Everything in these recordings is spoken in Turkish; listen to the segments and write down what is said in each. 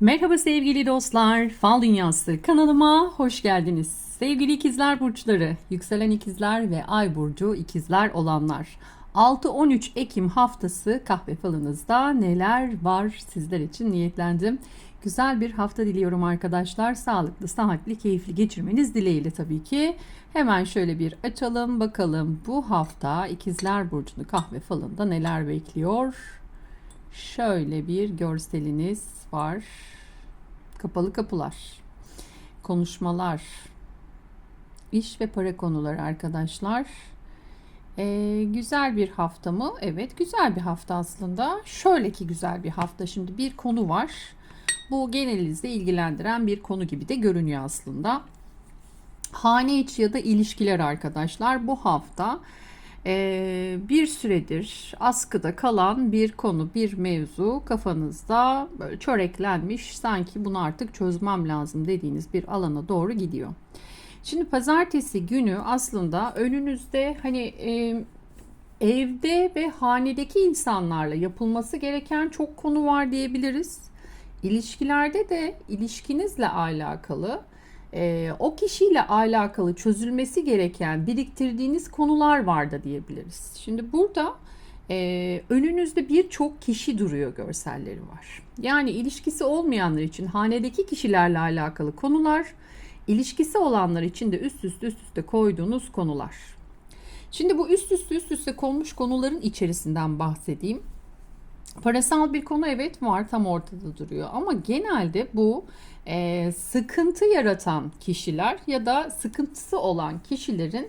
Merhaba sevgili dostlar, Fal Dünyası kanalıma hoş geldiniz. Sevgili ikizler burçları, yükselen ikizler ve ay burcu ikizler olanlar. 6-13 Ekim haftası kahve falınızda neler var sizler için niyetlendim. Güzel bir hafta diliyorum arkadaşlar. Sağlıklı, sıhhatli, keyifli geçirmeniz dileğiyle tabii ki. Hemen şöyle bir açalım bakalım bu hafta ikizler burcunu kahve falında neler bekliyor. Şöyle bir görseliniz var. Kapalı kapılar, konuşmalar, iş ve para konuları arkadaşlar. Ee, güzel bir hafta mı? Evet, güzel bir hafta aslında. Şöyle ki güzel bir hafta. Şimdi bir konu var. Bu genelinizde ilgilendiren bir konu gibi de görünüyor aslında. Hane içi ya da ilişkiler arkadaşlar bu hafta ee, bir süredir askıda kalan bir konu, bir mevzu kafanızda böyle çöreklenmiş. Sanki bunu artık çözmem lazım dediğiniz bir alana doğru gidiyor. Şimdi pazartesi günü aslında önünüzde hani e, evde ve hanedeki insanlarla yapılması gereken çok konu var diyebiliriz. İlişkilerde de ilişkinizle alakalı e, o kişiyle alakalı çözülmesi gereken biriktirdiğiniz konular var da diyebiliriz. Şimdi burada e, önünüzde birçok kişi duruyor görselleri var. Yani ilişkisi olmayanlar için hanedeki kişilerle alakalı konular, ilişkisi olanlar için de üst üste üst üste koyduğunuz konular. Şimdi bu üst üste üst üste konmuş konuların içerisinden bahsedeyim. Parasal bir konu evet var tam ortada duruyor ama genelde bu e, sıkıntı yaratan kişiler ya da sıkıntısı olan kişilerin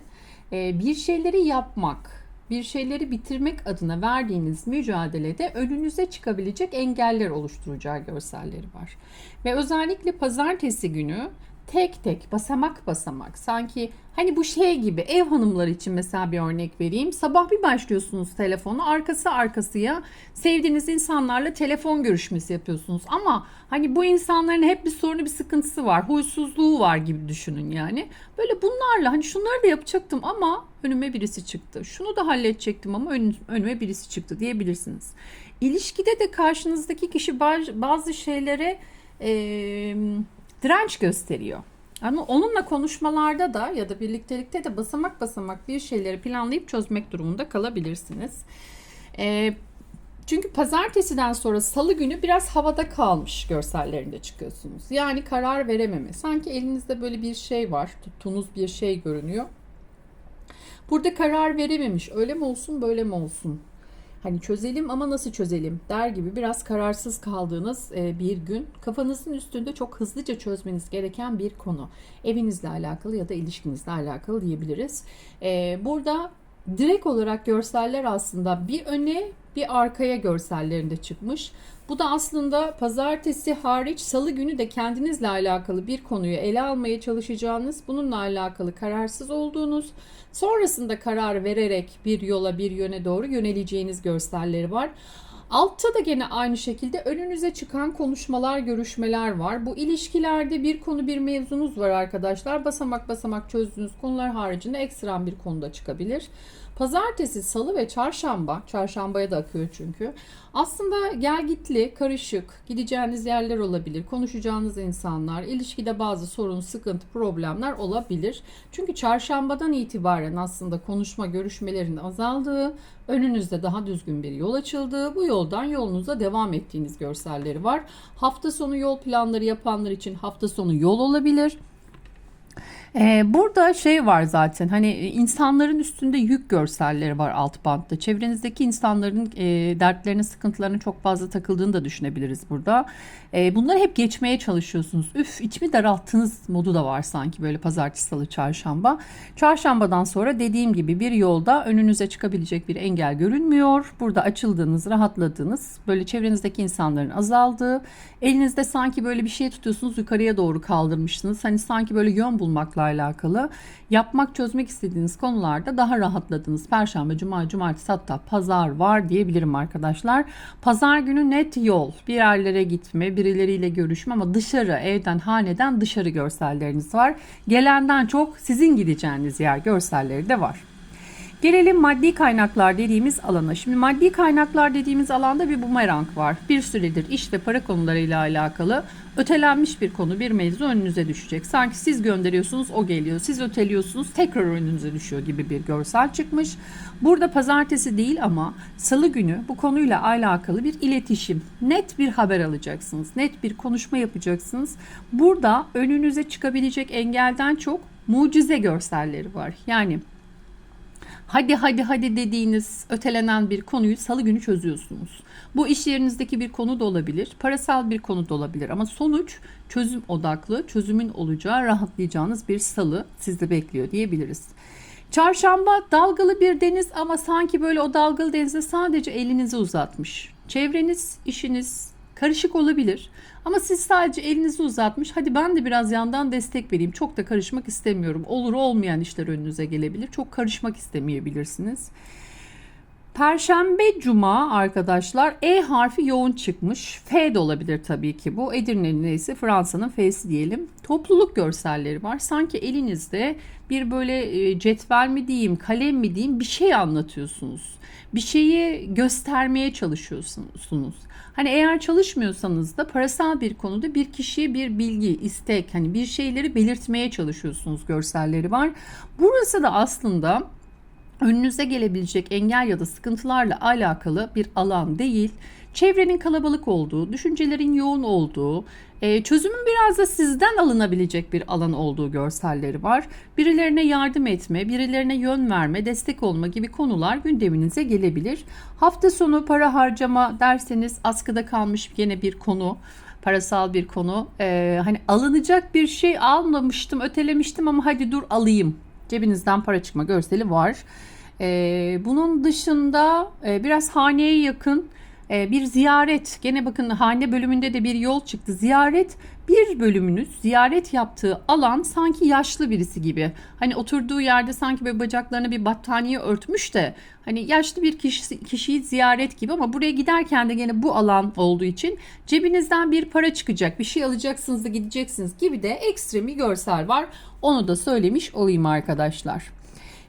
e, bir şeyleri yapmak, bir şeyleri bitirmek adına verdiğiniz mücadelede önünüze çıkabilecek engeller oluşturacağı görselleri var. Ve özellikle pazartesi günü tek tek basamak basamak sanki hani bu şey gibi ev hanımları için mesela bir örnek vereyim. Sabah bir başlıyorsunuz telefonu arkası arkasıya sevdiğiniz insanlarla telefon görüşmesi yapıyorsunuz ama hani bu insanların hep bir sorunu bir sıkıntısı var huysuzluğu var gibi düşünün yani. Böyle bunlarla hani şunları da yapacaktım ama önüme birisi çıktı. Şunu da halledecektim ama önüme birisi çıktı diyebilirsiniz. İlişkide de karşınızdaki kişi bazı şeylere direnç gösteriyor. Ama onunla konuşmalarda da ya da birliktelikte de basamak basamak bir şeyleri planlayıp çözmek durumunda kalabilirsiniz. E, çünkü pazartesiden sonra salı günü biraz havada kalmış görsellerinde çıkıyorsunuz. Yani karar verememe. Sanki elinizde böyle bir şey var. Tuttuğunuz bir şey görünüyor. Burada karar verememiş. Öyle mi olsun böyle mi olsun hani çözelim ama nasıl çözelim der gibi biraz kararsız kaldığınız e, bir gün kafanızın üstünde çok hızlıca çözmeniz gereken bir konu. Evinizle alakalı ya da ilişkinizle alakalı diyebiliriz. E, burada direkt olarak görseller aslında bir öne bir arkaya görsellerinde çıkmış. Bu da aslında pazartesi hariç salı günü de kendinizle alakalı bir konuyu ele almaya çalışacağınız, bununla alakalı kararsız olduğunuz, sonrasında karar vererek bir yola bir yöne doğru yöneleceğiniz görselleri var. Altta da gene aynı şekilde önünüze çıkan konuşmalar, görüşmeler var. Bu ilişkilerde bir konu, bir mevzunuz var arkadaşlar. Basamak basamak çözdüğünüz konular haricinde ekstrem bir konuda çıkabilir. Pazartesi, salı ve çarşamba, çarşambaya da akıyor çünkü. Aslında gel gitli, karışık, gideceğiniz yerler olabilir, konuşacağınız insanlar, ilişkide bazı sorun, sıkıntı, problemler olabilir. Çünkü çarşambadan itibaren aslında konuşma, görüşmelerin azaldığı, önünüzde daha düzgün bir yol açıldığı, bu yoldan yolunuza devam ettiğiniz görselleri var. Hafta sonu yol planları yapanlar için hafta sonu yol olabilir. Ee, burada şey var zaten hani e, insanların üstünde yük görselleri var alt bantta. Çevrenizdeki insanların e, dertlerine, sıkıntılarına çok fazla takıldığını da düşünebiliriz burada. E, bunları hep geçmeye çalışıyorsunuz. Üf içimi daralttınız modu da var sanki böyle pazartesi, salı, çarşamba. Çarşambadan sonra dediğim gibi bir yolda önünüze çıkabilecek bir engel görünmüyor. Burada açıldığınız, rahatladığınız, böyle çevrenizdeki insanların azaldığı, elinizde sanki böyle bir şey tutuyorsunuz yukarıya doğru kaldırmışsınız. Hani sanki böyle yön bulmakla alakalı yapmak çözmek istediğiniz konularda daha rahatladınız. Perşembe, cuma, cumartesi hatta pazar var diyebilirim arkadaşlar. Pazar günü net yol. Bir yerlere gitme, birileriyle görüşme ama dışarı, evden, haneden dışarı görselleriniz var. Gelenden çok sizin gideceğiniz yer görselleri de var. Gelelim maddi kaynaklar dediğimiz alana. Şimdi maddi kaynaklar dediğimiz alanda bir bumerang var. Bir süredir iş ve para konularıyla alakalı ötelenmiş bir konu, bir mevzu önünüze düşecek. Sanki siz gönderiyorsunuz, o geliyor. Siz öteliyorsunuz, tekrar önünüze düşüyor gibi bir görsel çıkmış. Burada pazartesi değil ama salı günü bu konuyla alakalı bir iletişim, net bir haber alacaksınız. Net bir konuşma yapacaksınız. Burada önünüze çıkabilecek engelden çok mucize görselleri var. Yani hadi hadi hadi dediğiniz ötelenen bir konuyu salı günü çözüyorsunuz. Bu iş yerinizdeki bir konu da olabilir, parasal bir konu da olabilir ama sonuç çözüm odaklı, çözümün olacağı, rahatlayacağınız bir salı sizi bekliyor diyebiliriz. Çarşamba dalgalı bir deniz ama sanki böyle o dalgalı denize sadece elinizi uzatmış. Çevreniz, işiniz karışık olabilir ama siz sadece elinizi uzatmış. Hadi ben de biraz yandan destek vereyim. Çok da karışmak istemiyorum. Olur olmayan işler önünüze gelebilir. Çok karışmak istemeyebilirsiniz. Perşembe, cuma arkadaşlar E harfi yoğun çıkmış. F de olabilir tabii ki bu. Edirne'nin neyse Fransa'nın F'si diyelim. Topluluk görselleri var. Sanki elinizde bir böyle e, cetvel mi diyeyim, kalem mi diyeyim bir şey anlatıyorsunuz. Bir şeyi göstermeye çalışıyorsunuz. Hani eğer çalışmıyorsanız da parasal bir konuda bir kişiye bir bilgi, istek, hani bir şeyleri belirtmeye çalışıyorsunuz görselleri var. Burası da aslında önünüze gelebilecek engel ya da sıkıntılarla alakalı bir alan değil. Çevrenin kalabalık olduğu, düşüncelerin yoğun olduğu, e, çözümün biraz da sizden alınabilecek bir alan olduğu görselleri var. Birilerine yardım etme, birilerine yön verme, destek olma gibi konular gündeminize gelebilir. Hafta sonu para harcama derseniz askıda kalmış yine bir konu parasal bir konu. Ee, hani alınacak bir şey almamıştım, ötelemiştim ama hadi dur alayım. Cebinizden para çıkma görseli var. Ee, bunun dışında e, biraz haneye yakın bir ziyaret. Gene bakın hane bölümünde de bir yol çıktı. Ziyaret bir bölümünüz ziyaret yaptığı alan sanki yaşlı birisi gibi. Hani oturduğu yerde sanki böyle bacaklarına bir battaniye örtmüş de hani yaşlı bir kişi, kişiyi ziyaret gibi ama buraya giderken de gene bu alan olduğu için cebinizden bir para çıkacak. Bir şey alacaksınız da gideceksiniz gibi de ekstrem bir görsel var. Onu da söylemiş olayım arkadaşlar.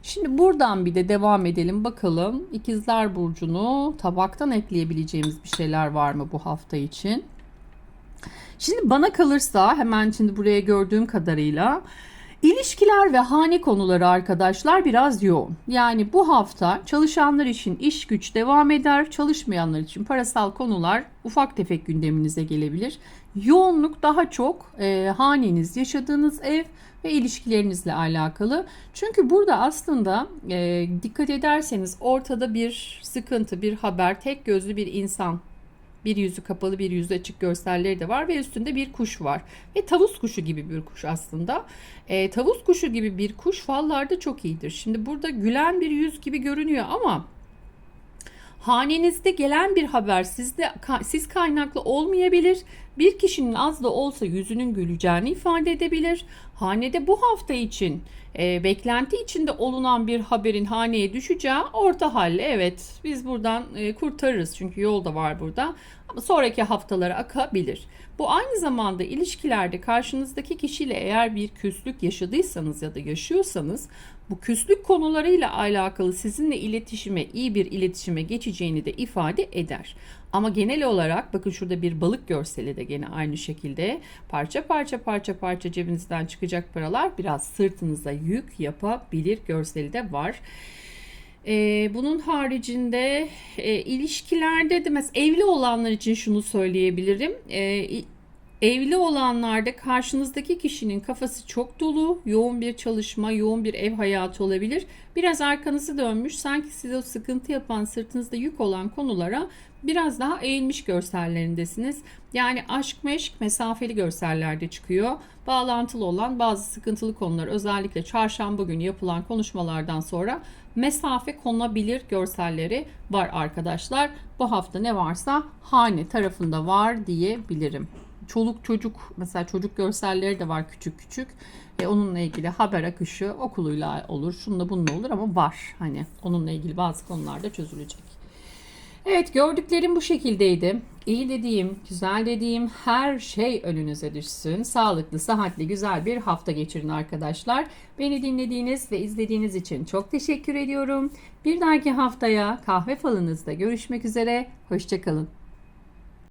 Şimdi buradan bir de devam edelim bakalım. İkizler Burcu'nu tabaktan ekleyebileceğimiz bir şeyler var mı bu hafta için? Şimdi bana kalırsa hemen şimdi buraya gördüğüm kadarıyla İlişkiler ve hane konuları arkadaşlar biraz yoğun. Yani bu hafta çalışanlar için iş güç devam eder, çalışmayanlar için parasal konular ufak tefek gündeminize gelebilir. Yoğunluk daha çok e, haneniz, yaşadığınız ev ve ilişkilerinizle alakalı. Çünkü burada aslında e, dikkat ederseniz ortada bir sıkıntı, bir haber, tek gözlü bir insan bir yüzü kapalı bir yüzü açık görselleri de var ve üstünde bir kuş var. Ve tavus kuşu gibi bir kuş aslında. E, tavus kuşu gibi bir kuş fallarda çok iyidir. Şimdi burada gülen bir yüz gibi görünüyor ama hanenizde gelen bir haber sizde siz kaynaklı olmayabilir. Bir kişinin az da olsa yüzünün güleceğini ifade edebilir. Hanede bu hafta için e, beklenti içinde olunan bir haberin haneye düşeceği orta halle evet biz buradan e, kurtarırız çünkü yol da var burada ama sonraki haftalara akabilir. Bu aynı zamanda ilişkilerde karşınızdaki kişiyle eğer bir küslük yaşadıysanız ya da yaşıyorsanız bu küslük konularıyla alakalı sizinle iletişime iyi bir iletişime geçeceğini de ifade eder. Ama genel olarak bakın şurada bir balık görseli de gene aynı şekilde parça parça parça parça cebinizden çıkacak paralar biraz sırtınıza yük yapabilir görseli de var. Ee, bunun haricinde e, ilişkilerde de mesela evli olanlar için şunu söyleyebilirim. Ee, Evli olanlarda karşınızdaki kişinin kafası çok dolu, yoğun bir çalışma, yoğun bir ev hayatı olabilir. Biraz arkanızı dönmüş, sanki size o sıkıntı yapan, sırtınızda yük olan konulara biraz daha eğilmiş görsellerindesiniz. Yani aşk meşk mesafeli görsellerde çıkıyor. Bağlantılı olan bazı sıkıntılı konular özellikle çarşamba günü yapılan konuşmalardan sonra mesafe konabilir görselleri var arkadaşlar. Bu hafta ne varsa hane tarafında var diyebilirim çoluk çocuk mesela çocuk görselleri de var küçük küçük. E, onunla ilgili haber akışı okuluyla olur, şununla bununla olur ama var. Hani onunla ilgili bazı konularda çözülecek. Evet gördüklerim bu şekildeydi. İyi dediğim, güzel dediğim her şey önünüze düşsün. Sağlıklı, sıhhatli, güzel bir hafta geçirin arkadaşlar. Beni dinlediğiniz ve izlediğiniz için çok teşekkür ediyorum. Bir dahaki haftaya kahve falınızda görüşmek üzere. Hoşçakalın.